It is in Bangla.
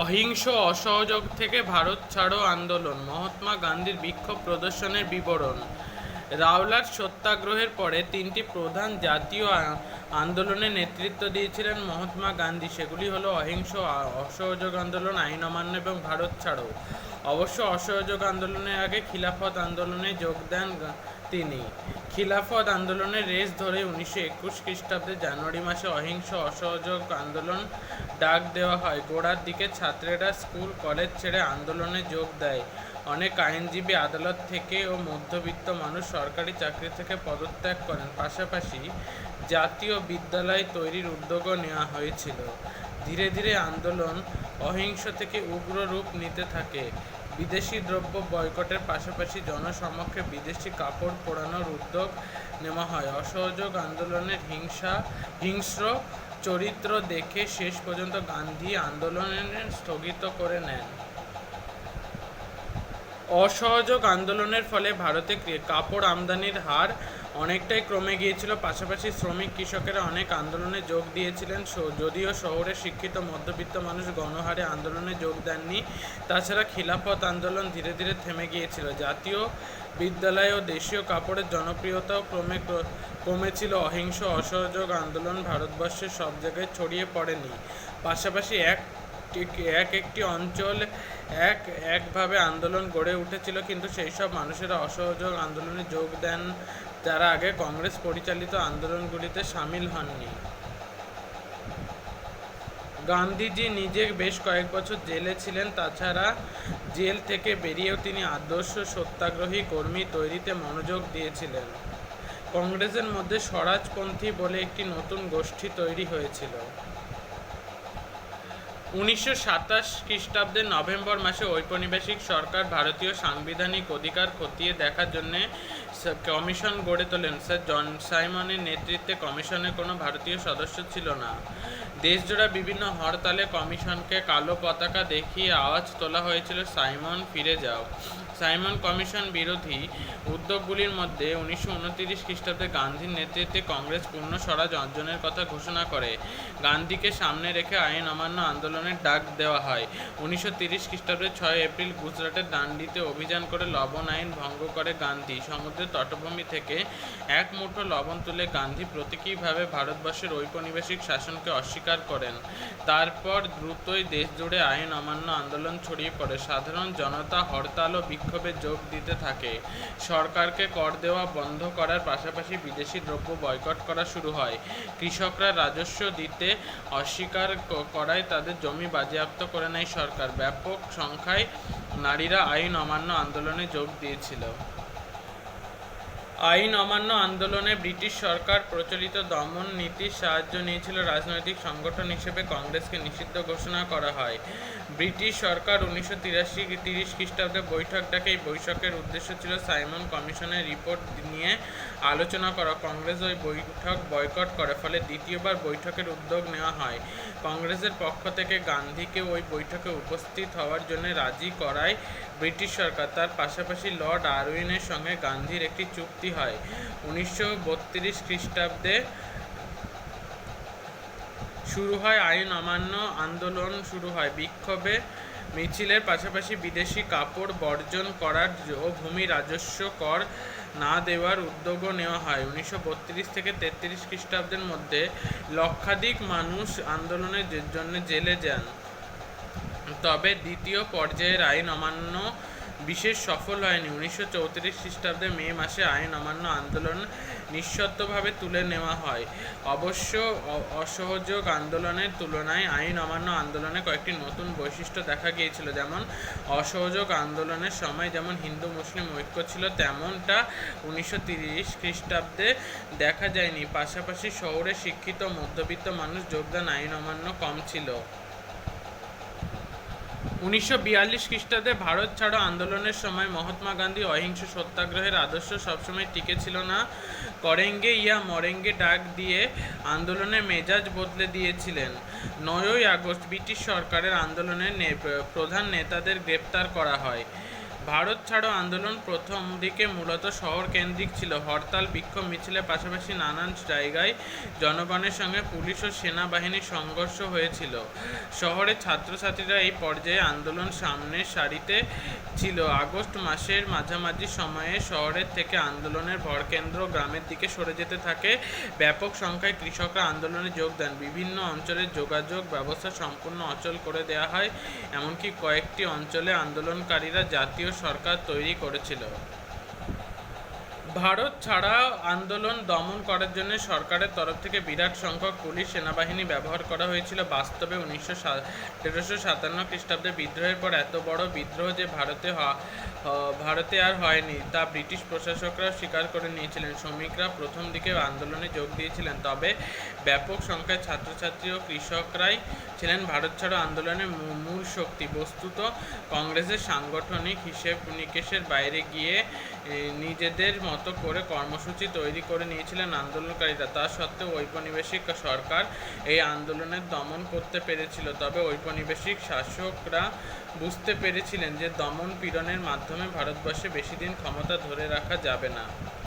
অহিংস অসহযোগ থেকে ভারত ছাড়ো আন্দোলন। মহাত্মা গান্ধীর বিক্ষোভ প্রদর্শনের বিবরণ। রাওলাট সত্যাগ্রহের পরে তিনটি প্রধান জাতীয় আন্দোলনে নেতৃত্ব দিয়েছিলেন মহাত্মা গান্ধী। সেগুলি হলো অহিংস অসহযোগ আন্দোলন, আইন অমান্য এবং ভারত ছাড়ো। অবশ্য অসহযোগ আন্দোলনের আগে খিলাফত আন্দোলনে যোগ দেন তিনি। খিলাফত আন্দোলনের রেস ধরে উনিশশো একুশ খ্রিস্টাব্দে জানুয়ারি মাসে অহিংস অসহযোগ আন্দোলন ডাক দেওয়া হয়। গোড়ার দিকে ছাত্রেরা স্কুল, কলেজ ছেড়ে আন্দোলনে যোগ দেয়। অনেক আইনজীবী আদালত থেকে ও মধ্যবিত্ত মানুষ সরকারি চাকরি থেকে পদত্যাগ করেন। পাশাপাশি জাতীয় বিদ্যালয় তৈরির উদ্যোগও নেওয়া হয়েছিল। ধীরে ধীরে আন্দোলন অহিংস থেকে উগ্র রূপ নিতে থাকে। বিদেশি দ্রব্য বয়কটের পাশাপাশি জনসমক্ষে বিদেশি কাপড় পোড়ানোর উদ্যোগ নেওয়া হয়। অসহযোগ আন্দোলনের হিংসা, হিংস্র চরিত্র দেখে শেষ পর্যন্ত গান্ধী আন্দোলনের স্থগিত করে নেন। অসহযোগ আন্দোলনের ফলে ভারতে কাপড় আমদানির হার অনেকটাই কমে গিয়েছিল, পাশাপাশি শ্রমিক কৃষকেরা অনেক আন্দোলনে যোগ দিয়েছিলেন যদিও শহরে শিক্ষিত মধ্যবিত্ত মানুষ গণহারে আন্দোলনে যোগ দেননি। তাছাড়া খিলাফত আন্দোলন ধীরে ধীরে থেমে গিয়েছিল। জাতীয় বিদ্যালয় ও দেশীয় কাপড়ের জনপ্রিয়তাও ক্রমে কমেছিল। অহিংস, অসহযোগ আন্দোলন ভারতবর্ষের সব জায়গায় ছড়িয়ে পড়েনি। পাশাপাশি এক এক একটি অঞ্চল এক, একভাবে আন্দোলন গড়ে উঠেছিল, কিন্তু সেই সব মানুষেরা অসহযোগ আন্দোলনে যোগ দেন যারা আগে কংগ্রেস পরিচালিত আন্দোলনগুলিতে সামিল হননি। গান্ধীজি নিজে বেশ কয়েক বছর জেলে ছিলেন, তাছাড়া জেল থেকে বেরিয়েও তিনি আদর্শ সত্যাগ্রহী কর্মী তৈরিতে মনোযোগ দিয়েছিলেন। কংগ্রেসের মধ্যে স্বরাজপন্থী বলে একটি নতুন গোষ্ঠী তৈরি হয়েছিল। উনিশশো সাতাশ খ্রিস্টাব্দের নভেম্বর মাসে ঔপনিবেশিক সরকার ভারতীয় সাংবিধানিক অধিকার খতিয়ে দেখার জন্য কমিশন গড়ে তোলেন। স্যার, জন সাইমনের নেতৃত্বে কমিশনের কোনো ভারতীয় সদস্য ছিল না। দেশজোড়া বিভিন্ন হরতালে কমিশনকে কালো পতাকা দেখিয়ে আওয়াজ তোলা হয়েছিল, সাইমন, ফিরে যাও। সাইমন কমিশন বিরোধী উদ্যোগগুলির মধ্যে উনিশশো উনতিরিশ খ্রিস্টাব্দে গান্ধীর নেতৃত্বে কংগ্রেস পূর্ণ স্বরাজ অর্জনের কথা ঘোষণা করে। গান্ধীকে সামনে রেখে আইন অমান্য আন্দোলনের ডাক দেওয়া হয়। উনিশশো তিরিশ খ্রিস্টাব্দে ছয় এপ্রিল গুজরাটের দান্ডিতে অভিযান করে লবণ আইন ভঙ্গ করে গান্ধী। সমুদ্রের তটভূমি থেকে এক মুঠো লবণ তুলে গান্ধী প্রতীকীভাবে ভারতবর্ষের ঔপনিবেশিক শাসনকে অস্বীকার করেন। তারপর দ্রুতই দেশ জুড়ে আইন অমান্য আন্দোলন ছড়িয়ে পড়ে। সাধারণ জনতা হরতাল ও বিক্ষোভে যোগ দিতে থাকে। সরকারকে কর দেওয়া বন্ধ করার পাশাপাশি বিদেশি দ্রব্য বয়কট করা শুরু হয়। কৃষকরা রাজস্ব দিতে অস্বীকার করায় তাদের জমি বাজেয়াপ্ত করে নেয় সরকার। ব্যাপক সংখ্যায় নারীরা আইন অমান্য আন্দোলনে যোগ দিয়েছিল। আইন অমান্য আন্দোলনে ব্রিটিশ সরকার প্রচলিত দমন নীতির সাহায্য নিয়েছিল রাজনৈতিক সংগঠন হিসেবে কংগ্রেসকে নিষিদ্ধ ঘোষণা করা হয়। ব্রিটিশ সরকার উনিশশো তিরাশি তিরিশ খ্রিস্টাব্দে বৈঠক ডাকে এই বৈঠকের উদ্দেশ্য ছিল সাইমন কমিশনের রিপোর্ট নিয়ে আলোচনা করা। কংগ্রেস ওই বৈঠক বয়কট করে, ফলে দ্বিতীয়বার বৈঠকের উদ্যোগ নেওয়া হয়। কংগ্রেসের পক্ষ থেকে গান্ধীকে ওই বৈঠকে উপস্থিত হওয়ার জন্য রাজি করায় ব্রিটিশ সরকার তার পাশাপাশি লর্ড আরউইনের সঙ্গে গান্ধীর একটি চুক্তি হয়। উনিশশো বত্রিশ খ্রিস্টাব্দে শুরু হয় আইন অমান্য আন্দোলন শুরু হয়। বিক্ষোভে মিছিলের পাশাপাশি বিদেশি কাপড় বর্জন করার ও ভূমি রাজস্ব কর না দেওয়ার উদ্যোগও নেওয়া হয়। উনিশশো বত্রিশ থেকে তেত্রিশ খ্রিস্টাব্দের মধ্যে লক্ষাধিক মানুষ আন্দোলনের জন্য জেলে যান। তবে দ্বিতীয় পর্যায়ের আইন অমান্য বিশেষ সফল হয়নি। উনিশশো চৌত্রিশ খ্রিস্টাব্দে মে মাসে আইন অমান্য আন্দোলন নিঃশর্তভাবে তুলে নেওয়া হয়। অবশ্য অসহযোগ আন্দোলনের তুলনায় আইন অমান্য আন্দোলনে কয়েকটি নতুন বৈশিষ্ট্য দেখা গিয়েছিল। যেমন, অসহযোগ আন্দোলনের সময় যেমন হিন্দু মুসলিম ঐক্য ছিল, তেমনটা উনিশশো তিরিশ খ্রিস্টাব্দে দেখা যায়নি। পাশাপাশি শহরে শিক্ষিত, মধ্যবিত্ত মানুষ যোগদান আইন অমান্য কম ছিল। উনিশশো বিয়াল্লিশ খ্রিস্টাব্দে ভারত ছাড়ো আন্দোলনের সময় মহাত্মা গান্ধী অহিংস সত্যাগ্রহের আদর্শ সবসময় টিকে ছিল না। করেঙ্গে ইয়া মরেঙ্গে ডাক দিয়ে আন্দোলনের মেজাজ বদলে দিয়েছিলেন। নয়ই আগস্ট ব্রিটিশ সরকারের আন্দোলনের প্রধান নেতাদের গ্রেপ্তার করা হয়। ভারত ছাড়ো আন্দোলন প্রথম দিকে মূলত শহর কেন্দ্রিক ছিল। হরতাল, বিক্ষোভ, মিছিলের পাশাপাশি নানান জায়গায় জনগণের সঙ্গে পুলিশ ও সেনাবাহিনীর সংঘর্ষ হয়েছিল। শহরের ছাত্রছাত্রীরা এই পর্যায়ে আন্দোলন সামনের সারিতে ছিল। আগস্ট মাসের মাঝামাঝি সময়ে শহরের থেকে আন্দোলনের ভরকেন্দ্র গ্রামের দিকে সরে যেতে থাকে। ব্যাপক সংখ্যায় কৃষকরা আন্দোলনে যোগ দেন। বিভিন্ন অঞ্চলের যোগাযোগ ব্যবস্থা সম্পূর্ণ অচল করে দেওয়া হয়। এমনকি কয়েকটি অঞ্চলে আন্দোলনকারীরা জাতীয় সরকার তৈরি করেছিল। ভারত ছাড়া আন্দোলন দমন করার জন্য সরকারের তরফ থেকে বিরাট সংখ্যক পুলিশ সেনাবাহিনী ব্যবহার করা হয়েছিল। বাস্তবে উনিশশো তেরোশো সাতান্ন খ্রিস্টাব্দে বিদ্রোহের পর এত বড় বিদ্রোহ যে ভারতে ভারতে আর হয়নি তা ব্রিটিশ প্রশাসকরা স্বীকার করে নিয়েছিলেন। শ্রমিকরা প্রথম দিকে আন্দোলনে যোগ দিয়েছিলেন, তবে ব্যাপক সংখ্যায় ছাত্রছাত্রী ও কৃষকরাই ছিলেন ভারত ছাড়ো আন্দোলনের মূল শক্তি। বস্তুত কংগ্রেসের সাংগঠনিক হিসেব নিকেশের বাইরে গিয়ে নিজেদের মতো করে কর্মসূচি তৈরি করে নিয়েছিলেন আন্দোলনকারীরা। তা সত্ত্বেও ঔপনিবেশিক সরকার এই আন্দোলনের দমন করতে পেরেছিল। তবে ঔপনিবেশিক শাসকরা বুঝতে পেরেছিলেন যে দমন পীড়নের মাধ্যমে ভারতবর্ষে বেশি দিন ক্ষমতা ধরে রাখা যাবে না।